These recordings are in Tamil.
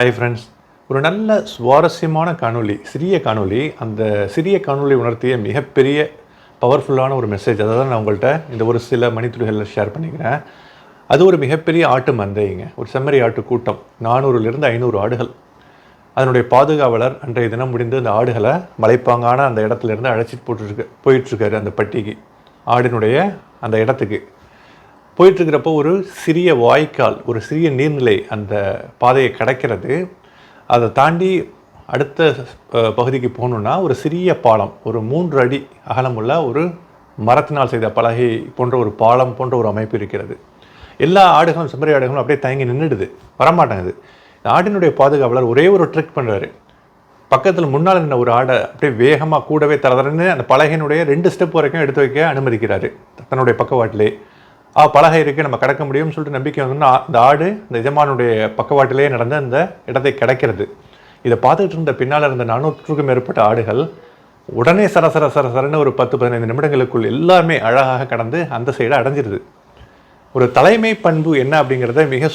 ஹாய் ஃப்ரெண்ட்ஸ் ஒரு நல்ல சுவாரஸ்யமான காணொளி சிறிய காணொளி அந்த சிறிய காணொலி உணர்த்திய மிகப்பெரிய பவர்ஃபுல்லான ஒரு மெசேஜ் அதை தான் நான் உங்கள்கிட்ட இந்த ஒரு சில மணித்துளிகளில் ஷேர் பண்ணிக்கிறேன். அது ஒரு மிகப்பெரிய ஆட்டு மந்தைங்க. ஒரு செம்மறி ஆட்டு கூட்டம். நானூறுலேருந்து ஐநூறு ஆடுகள். அதனுடைய பாதுகாவலர் அன்றைய தினம் முடிந்து அந்த ஆடுகளை மலைப்பாங்கான அந்த இடத்துல இருந்து அழைச்சிட்டு போட்டுருக்கு போயிட்டுருக்காரு அந்த பட்டிக்கு. ஆடினுடைய அந்த இடத்துக்கு. போயிட்டுருக்கிறப்போ ஒரு சிறிய வாய்க்கால் ஒரு சிறிய நீர்நிலை அந்த பாதையை கடக்கிறது. அதை தாண்டி அடுத்த பகுதிக்கு போகணுன்னா ஒரு சிறிய பாலம் ஒரு மூன்று அடி அகலமுள்ள ஒரு மரத்தினால் செய்த பலகை போன்ற ஒரு பாலம் போன்ற ஒரு அமைப்பு இருக்கிறது. எல்லா ஆடுகளும் செம்மறி ஆடுகளும் அப்படியே தயங்கி நின்றுடுது. வரமாட்டேங்குது. இந்த ஆட்டினுடைய பாதுகாவலர் ஒரே ஒரு ட்ரிக் பண்ணுறாரு. பக்கத்தில் முன்னால் நின்ன ஒரு ஆடை அப்படியே வேகமாக கூடவே தரதரன்னு அந்த பலகையினுடைய ரெண்டு ஸ்டெப் வரைக்கும் எடுத்து வைக்க அனுமதிக்கிறாரு. தன்னுடைய பக்கவாட்டிலே. ஆ பலகை இருக்குது நம்ம கடக்க முடியும்னு சொல்லிட்டு நம்பிக்கை வந்து அந்த ஆடு இந்த எஜமானுடைய பக்கவாட்டிலேயே நடந்த அந்த இடத்தை கிடைக்கிறது. இதை பார்த்துட்டு இருந்த பின்னால் இருந்த நானூற்றுக்கும் மேற்பட்ட ஆடுகள் உடனே சரசர சரசரன்னு ஒரு பத்து பதினைந்து நிமிடங்களுக்குள் எல்லாமே அழகாக கடந்து அந்த சைடை அடைஞ்சிருது. ஒரு தலைமை பண்பு என்ன அப்படிங்கிறத மிக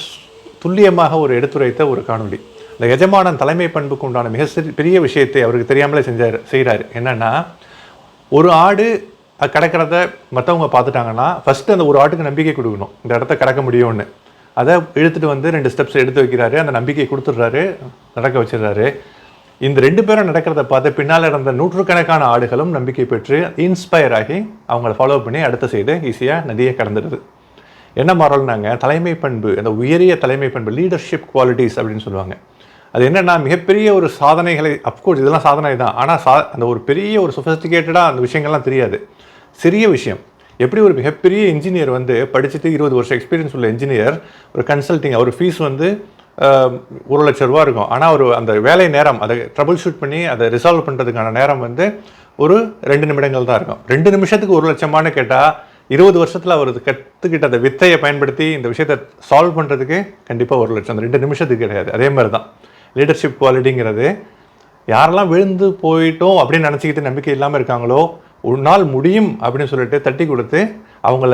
துல்லியமாக ஒரு எடுத்துரைத்த ஒரு காணொளி. இந்த எஜமானன் தலைமை பண்புக்கு உண்டான மிக சிறி- பெரிய விஷயத்தை அவருக்கு தெரியாமலே செஞ்சார் செய்கிறாரு என்னென்னா ஒரு ஆடு அது கிடக்கிறத மற்றவங்க பார்த்துட்டாங்கன்னா ஃபஸ்ட்டு அந்த ஒரு ஆட்டுக்கு நம்பிக்கை கொடுக்கணும். இந்த இடத்த கடக்க முடியும்னு. அதை இழுத்துட்டு வந்து ரெண்டு ஸ்டெப்ஸ் எடுத்து வைக்கிறாரு அந்த நம்பிக்கையை கொடுத்துட்றாரு நடக்க வச்சிடுறாரு. இந்த ரெண்டு பேரும் நடக்கிறத பார்த்து பின்னால் இருந்த நூற்றுக்கணக்கான ஆடுகளும் நம்பிக்கை பெற்று இன்ஸ்பயர் ஆகி அவங்கள ஃபாலோ பண்ணி அடுத்த செய்து ஈஸியாக நதியை கடந்துடுது. என்ன மாறல்னாங்க? தலைமை பண்பு அந்த உயரிய தலைமை பண்பு லீடர்ஷிப் குவாலிட்டிஸ் அப்படின்னு சொல்லுவாங்க. அது என்னன்னா மிகப்பெரிய ஒரு சாதனைகளை அப்கோர்ஸ் இதெல்லாம் சாதனை தான் ஆனால் சா அந்த ஒரு பெரிய ஒரு சொஃபிஸ்டிகேட்டடாக அந்த விஷயங்கள்லாம் தெரியாது. சிறிய விஷயம். எப்படி ஒரு மிகப்பெரிய இன்ஜினியர் வந்து படிச்சுட்டு இருபது வருஷம் எக்ஸ்பீரியன்ஸ் உள்ள இன்ஜினியர் ஒரு கன்சல்ட்டிங் அவர் ஃபீஸ் வந்து ஒரு லட்ச ரூபா இருக்கும். ஆனால் ஒரு அந்த வேலை நேரம் அதை ட்ரபுள் ஷூட் பண்ணி அதை ரிசால்வ் பண்ணுறதுக்கான நேரம் வந்து ஒரு ரெண்டு நிமிடங்கள் தான் இருக்கும். ரெண்டு நிமிஷத்துக்கு ஒரு லட்சமானு கேட்டால் இருபது வருஷத்தில் அவர் கற்றுக்கிட்ட அந்த வித்தையை பயன்படுத்தி இந்த விஷயத்தை சால்வ் பண்ணுறதுக்கு கண்டிப்பாக ஒரு லட்சம். அந்த ரெண்டு நிமிஷத்துக்கு கிடையாது. அதே மாதிரி தான் லீடர்ஷிப் குவாலிட்டிங்கிறது யாரெல்லாம் விழுந்து போயிட்டோம் அப்படின்னு நினச்சிக்கிட்டு நம்பிக்கை இல்லாமல் இருக்காங்களோ ஒரு நாள் முடியும் அப்படின்னு சொல்லிட்டு தட்டி கொடுத்து அவங்கள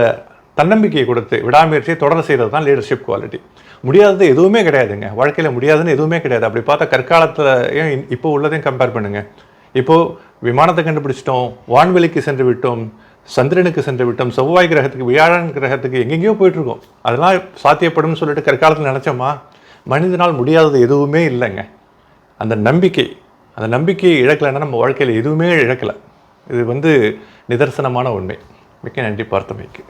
தன்னம்பிக்கையை கொடுத்து விடாமுயற்சியை தொடர செய்கிறது தான் லீடர்ஷிப் குவாலிட்டி முடியாதது எதுவுமே கிடையாதுங்க. வாழ்க்கையில் முடியாதுன்னு எதுவுமே கிடையாது. அப்படி பார்த்தா கற்காலத்தில் இப்போ உள்ளதையும் கம்பேர் பண்ணுங்கள் இப்போது விமானத்தை கண்டுபிடிச்சிட்டோம் வான்வெளிக்கு சென்று விட்டோம் சந்திரனுக்கு சென்று விட்டோம் செவ்வாய் கிரகத்துக்கு வியாழன் கிரகத்துக்கு எங்கெங்கேயோ போயிட்டுருக்கோம் அதெல்லாம் சாத்தியப்படும்னு சொல்லிட்டு கற்காலத்தில் நினச்சோமா? மனிதனால் முடியாதது எதுவுமே இல்லைங்க. அந்த நம்பிக்கை அந்த நம்பிக்கையை இழக்கலைன்னா நம்ம வாழ்க்கையில் எதுவுமே இழக்கலை. இது வந்து நிதர்சனமான உண்மை. மிக்க நன்றி பார்த்தமைக்கு.